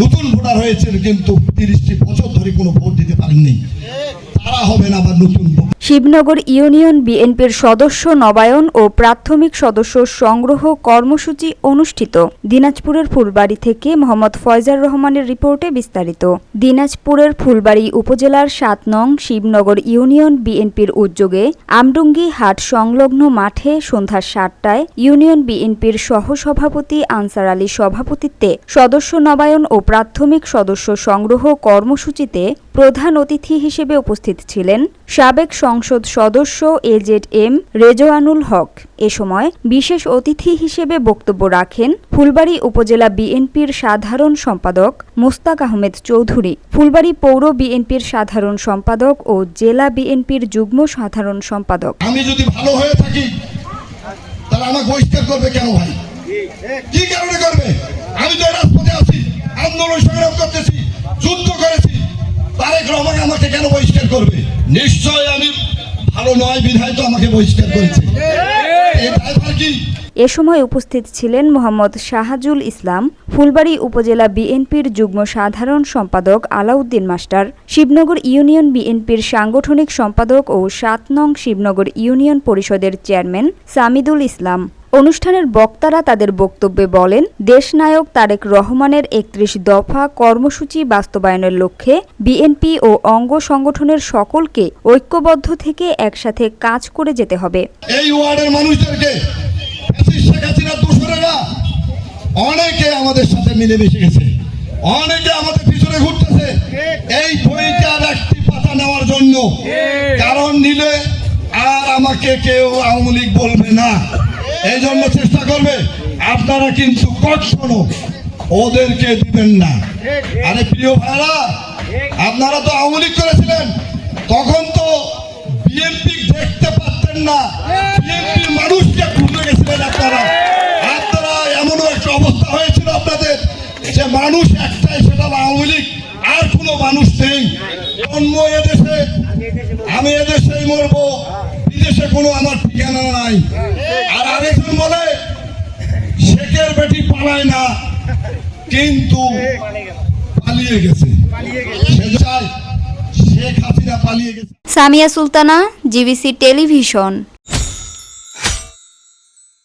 নতুন ভোটার হয়েছেন কিন্তু তিরিশটি বছর ধরে কোনো ভোট দিতে পারেননি। তারা হবেন আবার নতুন। শিবনগর ইউনিয়ন বিএনপির সদস্য নবায়ন ও প্রাথমিক সদস্য সংগ্রহ কর্মসূচি অনুষ্ঠিত। দিনাজপুরের ফুলবাড়ি থেকে মোহাম্মদ ফয়জার রহমানের রিপোর্টে বিস্তারিত। দিনাজপুরের ফুলবাড়ি উপজেলার সাত নং শিবনগর ইউনিয়ন বিএনপির উদ্যোগে আমডুঙ্গি হাট সংলগ্ন মাঠে সন্ধ্যা সাতটায় ইউনিয়ন বিএনপির সহসভাপতি আনসার আলী সভাপতিত্বে সদস্য নবায়ন ও প্রাথমিক সদস্য সংগ্রহ কর্মসূচিতে প্রধান অতিথি হিসেবে উপস্থিত ছিলেন সাবেক সংসদ সদস্য A Z M Rezwanul Haque. এ সময় বিশেষ অতিথি হিসেবে বক্তব্য রাখেন ফুলবাড়ী উপজেলা বিএনপির সাধারণ সম্পাদক মোস্তাক আহমেদ চৌধুরী। ফুলবাড়ী পৌর বিএনপির সাধারণ সম্পাদক ও জেলা বিএনপির যুগ্ম সাধারণ সম্পাদক। আমি যদি ভালো হয়ে থাকি, তাহলে বহিষ্কার করবে কেন ভাই? কি কারণে করবে? আমি তো রাজপথে আছি। আন্দোলন সংগ্রাম নিশ্চয় আমি ভালো নয় বিধায় তো আমাকে বহিষ্কার করেছে। এই ড্রাইভার কি? এ সময় উপস্থিত ছিলেন মোহাম্মদ শাহাজুল ইসলাম ফুলবাড়ী উপজেলা বিএনপির যুগ্ম সাধারণ সম্পাদক আলাউদ্দিন মাস্টার শিবনগর ইউনিয়ন বিএনপির সাংগঠনিক সম্পাদক ও সাত নং শিবনগর ইউনিয়ন পরিষদের চেয়ারম্যান সামিদুল ইসলাম। অনুষ্ঠানের বক্তারা তাদের বক্তব্যে বলেন, দেশনায়ক তারেক রহমানের একত্রিশ দফা কর্মসূচি বাস্তবায়নের লক্ষ্যে বিএনপি ও অঙ্গ সংগঠনের সকলকে ঐক্যবদ্ধ থেকে একসাথে কাজ করে যেতে হবে। এই ওয়ার্ডের মানুষদেরকে অনেকে আমাদের সাথে গেছে, অনেকে আমাদের পিছনে ঘুরতেছে। এই বইটার একটি পাতা নেওয়ার জন্য। কারণ আর আমাকে কেউ আওয়ামী লীগ বলবে না। এই জন্য চেষ্টা করবে। আপনারা কিন্তু কখনো ওদেরকে দিবেন না। আরে প্রিয় ভাইরা আপনারা তো আওয়ামী লীগ করেছিলেন। তখন তো বিএনপি দেখতে পারতেন না। বিএনপির মানুষকে ভুলে গেছিলেন আপনারা। আপনারা এমনও একটা অবস্থা হয়েছিল আপনাদের যে মানুষ একটাই, সেটা আওয়ামী লীগ। আর কোনো মানুষ নেই। জন্ম এদেশে আমি এদেশেই মরবো। বিদেশে কোনো আমার ঠিকানা নাই। আর আরেকজন বলে, শেখের বেটি পালায় না, কিন্তু পালিয়ে গেছে। পালিয়ে গেছে। Samia Sultana, GBC television.